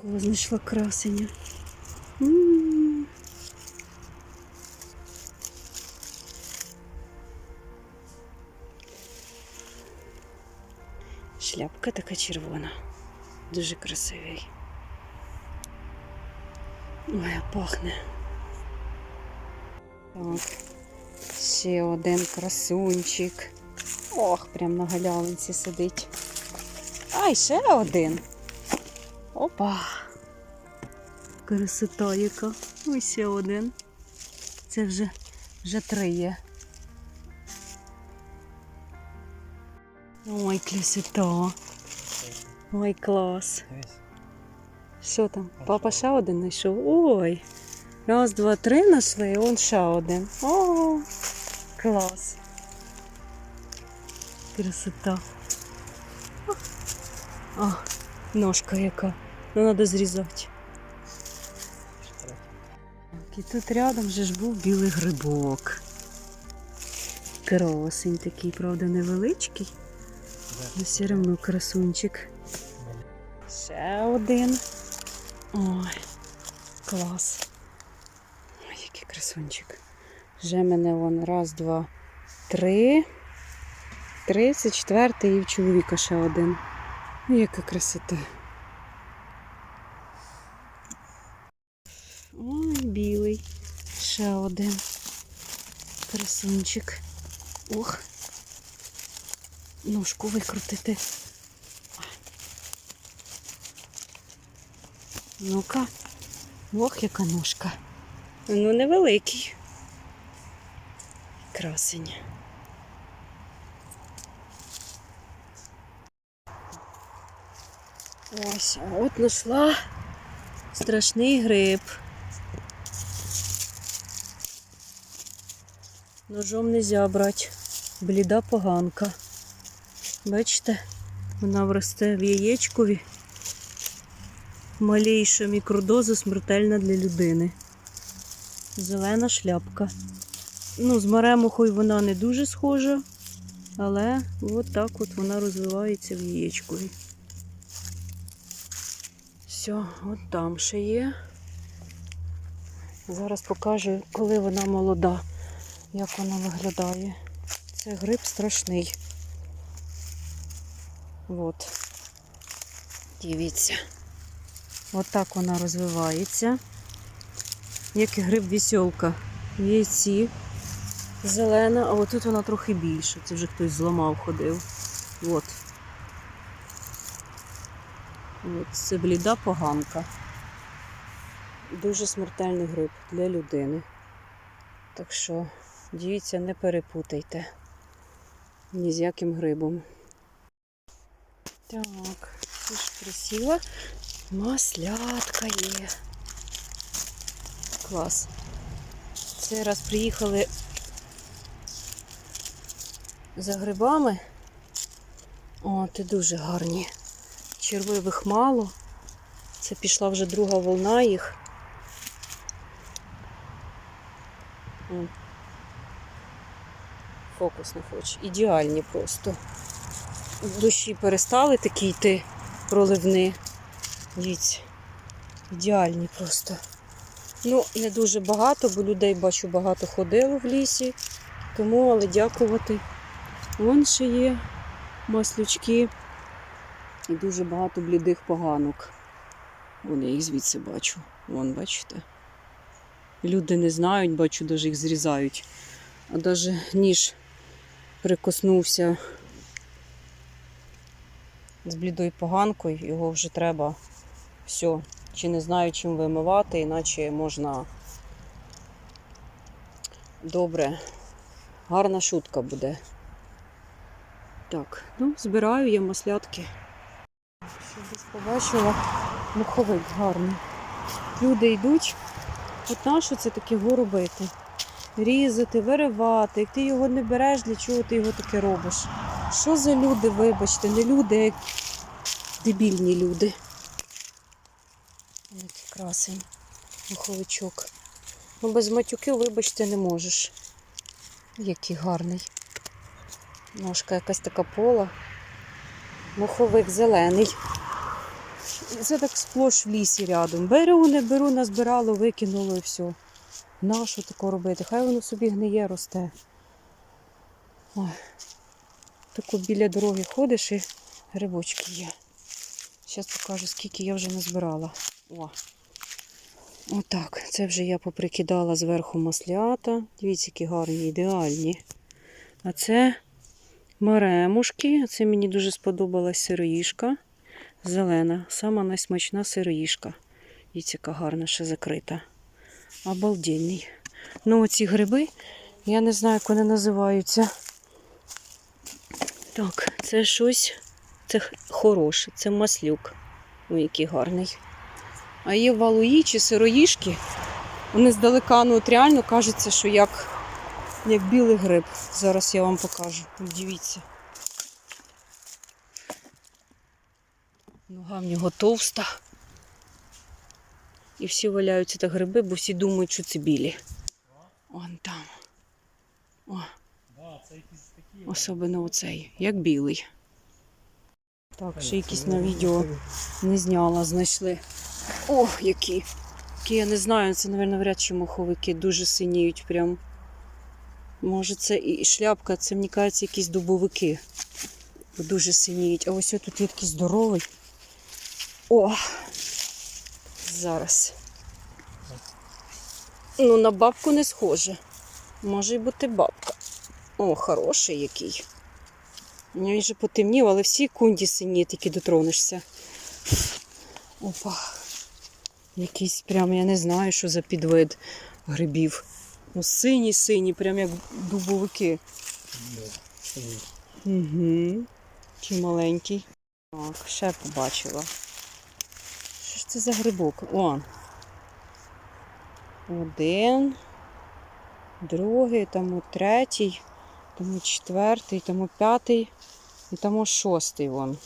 такого знайшла красення. Шляпка така червона. Дуже красивий. Ой, пахне. Так. Ще один красунчик. Ох, прям на галявинці сидить. Ай, ще один. Опа. Красота яка. Ось ще один. Це вже, вже три є. Ой, красота. Ой, клас. Що там? Папа ще один знайшов. Ой. Раз, два, три знайшли, і он ще один. О, клас. Красота. А, ножка яка. Ну, треба зрізати. Так, і тут рядом вже ж був білий грибок. Красень такий, правда, невеличкий. Але все одно красунчик. Ще один. Ой, клас. Ой, який красунчик. Вже мене вон раз, два, три. Три, це четвертий і в чоловіка ще один. Яка красота. Ой, білий. Ще один. Красунчик. Ох. Ножку викрутити. Ну-ка. Ох, яка ножка. Ну, невеликий. Красень. Ось, от знайшла страшний гриб. Ножом нельзя брати. Бліда поганка. Бачите, вона вросте в яєчкові. Малейша мікродоза смертельна для людини. Зелена шляпка. Ну, з маремухою вона не дуже схожа, але от так от вона розвивається в яєчкові. Все, от там ще є. Зараз покажу, коли вона молода, як вона виглядає. Це гриб страшний. От. Дивіться. От так вона розвивається. Як і гриб вісьолка. Яйці зелена, а отут вона трохи більша. Це вже хтось зламав, ходив. От. От. Це бліда поганка. Дуже смертельний гриб для людини. Так що, дивіться, не перепутайте ні з яким грибом. Так, це ж красиво. Маслятка є. Клас. Цей раз приїхали за грибами. О, ти дуже гарні. Червивих мало. Це пішла вже друга волна їх. Фокус не хоче. Ідеальні просто. Дощі перестали такі йти проливни. Дивіться, ідеальні просто. Ну, не дуже багато, бо людей бачу багато ходило в лісі. Тому, але дякувати. Вон ще є маслючки і дуже багато блідих поганок. Вон я їх звідси бачу. Вон, бачите? Люди не знають, бачу, навіть їх зрізають. А навіть ніж прикоснувся з блідою поганкою, його вже треба все. Чи не знаю, чим вимивати, іначе можна добре. Гарна шутка буде. Так, ну, збираю я маслятки. Побачила муховик гарний. Люди йдуть, от нащо це таке робити? Різати, виривати. Як ти його не береш, для чого ти його таке робиш? Що за люди, вибачте, не люди, як дебільні люди. Який красень, муховичок. Ну, без матюків, вибачте, не можеш. Який гарний. Ножка якась така пола. Муховик зелений. Це так сплош в лісі рядом. Беру, не беру, назбирало, викинуло і все. Нащо таке робити? Хай воно собі гниє, росте. Ой. Тако біля дороги ходиш і грибочки є. Зараз покажу, скільки я вже назбирала. О. Отак. Це вже я поприкидала зверху маслята. Дивіться, які гарні, ідеальні. А це маремушки. Це мені дуже сподобалась сироїшка. Зелена. Сама найсмачна сироїшка. Дивіться, яка гарна ще закрита. Обалденний. Ну, оці гриби, я не знаю, як вони називаються. Так, це щось. Це хороше, це маслюк. Ой, який гарний. А є валуї чи сироїшки. Вони здалека, ну от реально кажеться, що як, як білий гриб. Зараз я вам покажу. Дивіться. Нога в нього товста. І всі валяються та гриби, бо всі думають, що це білі. Вон там. О, особливо оцей, як білий. Так, ще якісь на відео не зняла, знайшли. Ох, які. Які я не знаю, це, мабуть, вряд чи моховики дуже синіють прям. Може, це і шляпка, це, мені кажеться, якісь дубовики. Дуже синіють. А ось тут є такий здоровий. О! Зараз. Ну, на бабку не схоже. Може й бути бабка. О, хороший який. Він вже потемнів, але всі кунді сині, тільки дотронешся. Опа. Якийсь прям, я не знаю, що за підвид грибів. Ну, сині, сині, прям як дубовики. Угу. Чи маленький. Так, ще побачила. Це за грибок? О. Один. Другий, тому третій, тому четвертий, тому п'ятий і тому шостий вон.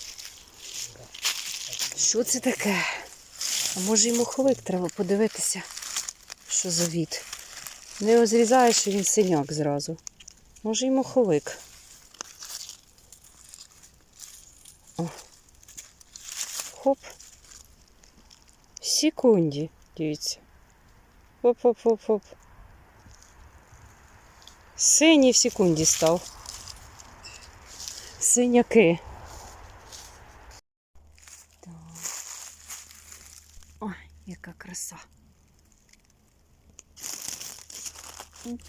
Що це таке? А може й моховик треба подивитися, що за від. Не його зрізаєш, він синяк зразу. Може й моховик. О. Хоп. Секунді, дивіться. Хоп-хоп-хоп-хоп. Синій в секунді став. Синяки. Так. Ой, яка краса. Оп.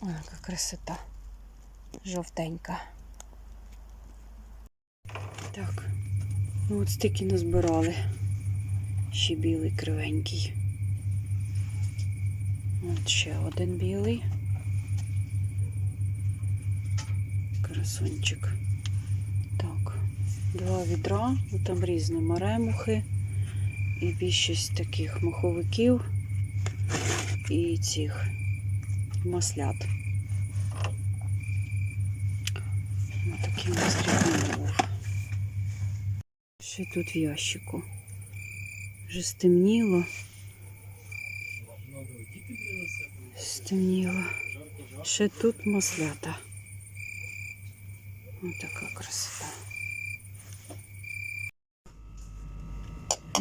Ой, яка красота. Жовтенька. Так. Ну от стільки назбирали. Ще білий кривенький. От ще один білий. Красунчик. Так, два відра, ну там різні маремухи і більшість таких маховиків і цих маслят. Ось такий у нас. Ще тут в ящику. Вже стемніло. Стемніло. Ще тут маслята. Ось така красота.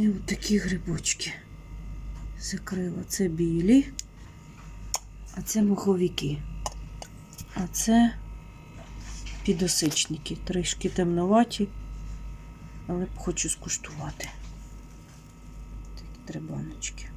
І от такі грибочки. Закрила. Це білі, а це моховики. А це підосичники. Трішки темноваті, але хочу скуштувати. Такі три баночки.